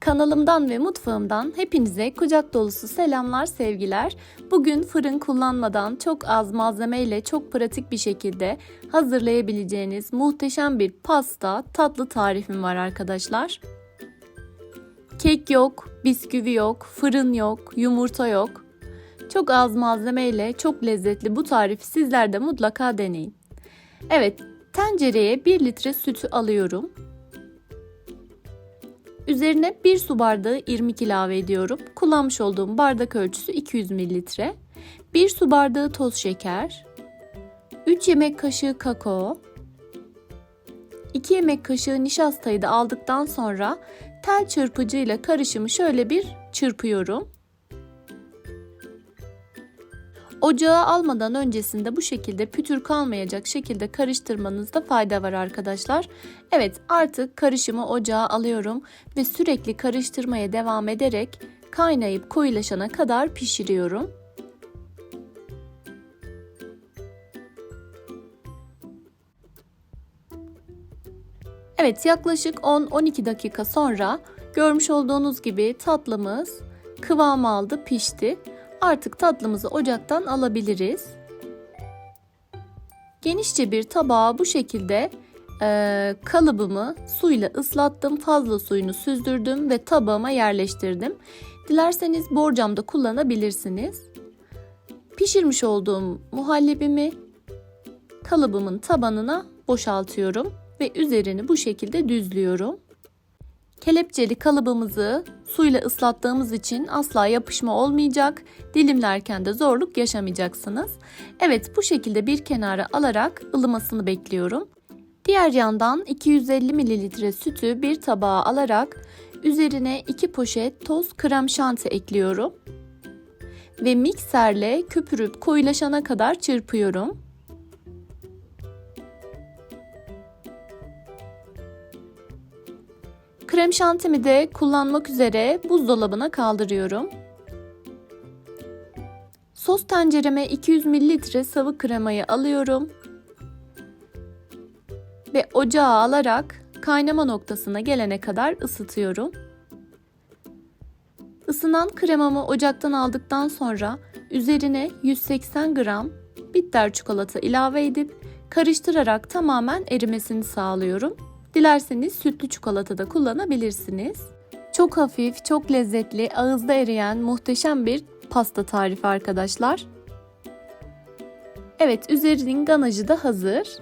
Kanalımdan ve mutfağımdan hepinize kucak dolusu selamlar, sevgiler. Bugün fırın kullanmadan çok az malzemeyle çok pratik bir şekilde hazırlayabileceğiniz muhteşem bir pasta, tatlı tarifim var arkadaşlar. Kek yok, bisküvi yok, fırın yok, yumurta yok. Çok az malzemeyle çok lezzetli bu tarifi sizler de mutlaka deneyin. Evet, tencereye 1 litre sütü alıyorum. Üzerine 1 su bardağı irmik ilave ediyorum. Kullanmış olduğum bardak ölçüsü 200 mililitre. 1 su bardağı toz şeker. 3 yemek kaşığı kakao. 2 yemek kaşığı nişastayı da aldıktan sonra tel çırpıcıyla karışımı şöyle bir çırpıyorum. Ocağa almadan öncesinde bu şekilde pütür kalmayacak şekilde karıştırmanızda fayda var arkadaşlar. Evet artık karışımı ocağa alıyorum ve sürekli karıştırmaya devam ederek kaynayıp koyulaşana kadar pişiriyorum. Evet yaklaşık 10-12 dakika sonra görmüş olduğunuz gibi tatlımız kıvam aldı pişti. Artık tatlımızı ocaktan alabiliriz. Genişçe bir tabağa bu şekilde e, kalıbımı suyla ıslattım. Fazla suyunu süzdürdüm ve tabağıma yerleştirdim. Dilerseniz borcamda kullanabilirsiniz. Pişirmiş olduğum muhallebimi kalıbımın tabanına boşaltıyorum ve üzerini bu şekilde düzlüyorum. Kelepçeli kalıbımızı suyla ıslattığımız için asla yapışma olmayacak. Dilimlerken de zorluk yaşamayacaksınız. Evet bu şekilde bir kenara alarak ılımasını bekliyorum. Diğer yandan 250 ml sütü bir tabağa alarak üzerine 2 poşet toz krem şanti ekliyorum. Ve mikserle köpürüp koyulaşana kadar çırpıyorum. Krem şantimi de kullanmak üzere buzdolabına kaldırıyorum. Sos tencereme 200 ml sıvı kremayı alıyorum. Ve ocağa alarak kaynama noktasına gelene kadar ısıtıyorum. Isınan kremamı ocaktan aldıktan sonra üzerine 180 gram bitter çikolata ilave edip karıştırarak tamamen erimesini sağlıyorum. Dilerseniz sütlü çikolata da kullanabilirsiniz. Çok hafif, çok lezzetli, ağızda eriyen muhteşem bir pasta tarifi arkadaşlar. Evet, üzerinin ganajı da hazır.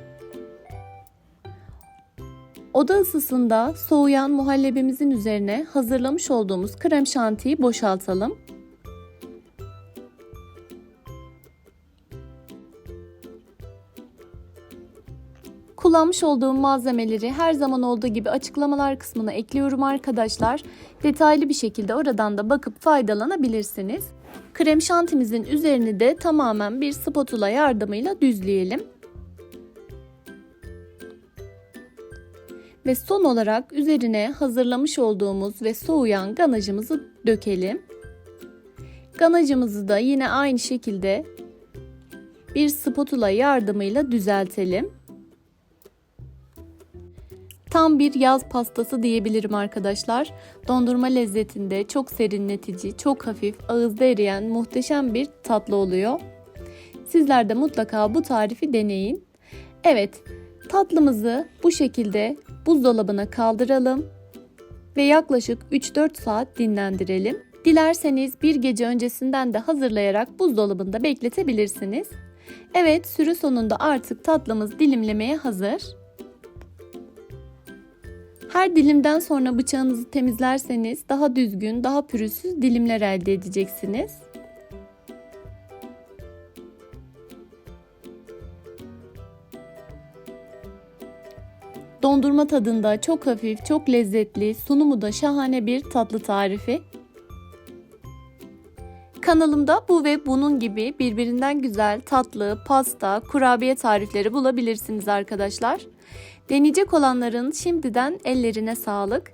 Oda ısısında soğuyan muhallebimizin üzerine hazırlamış olduğumuz krem şantiyi boşaltalım. Kullanmış olduğum malzemeleri her zaman olduğu gibi açıklamalar kısmına ekliyorum arkadaşlar. Detaylı bir şekilde oradan da bakıp faydalanabilirsiniz. Krem şantimizin üzerini de tamamen bir spatula yardımıyla düzleyelim. Ve son olarak üzerine hazırlamış olduğumuz ve soğuyan ganajımızı dökelim. Ganajımızı da yine aynı şekilde bir spatula yardımıyla düzeltelim. Tam bir yaz pastası diyebilirim arkadaşlar. Dondurma lezzetinde çok serinletici, çok hafif, ağızda eriyen muhteşem bir tatlı oluyor. Sizler de mutlaka bu tarifi deneyin. Evet, tatlımızı bu şekilde buzdolabına kaldıralım ve yaklaşık 3-4 saat dinlendirelim. Dilerseniz bir gece öncesinden de hazırlayarak buzdolabında bekletebilirsiniz. Evet, süre sonunda artık tatlımız dilimlemeye hazır. Her dilimden sonra bıçağınızı temizlerseniz daha düzgün, daha pürüzsüz dilimler elde edeceksiniz. Dondurma tadında çok hafif, çok lezzetli, sunumu da şahane bir tatlı tarifi. Kanalımda bu ve bunun gibi birbirinden güzel tatlı, pasta, kurabiye tarifleri bulabilirsiniz arkadaşlar. Deneyecek olanların şimdiden ellerine sağlık.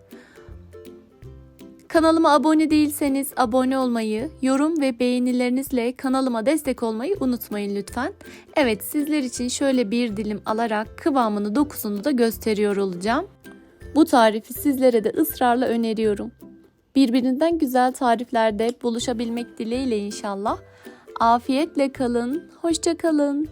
Kanalıma abone değilseniz abone olmayı, yorum ve beğenilerinizle kanalıma destek olmayı unutmayın lütfen. Evet sizler için şöyle bir dilim alarak kıvamını dokusunu da gösteriyor olacağım. Bu tarifi sizlere de ısrarla öneriyorum. Birbirinden güzel tariflerde buluşabilmek dileğiyle inşallah. Afiyetle kalın, hoşça kalın.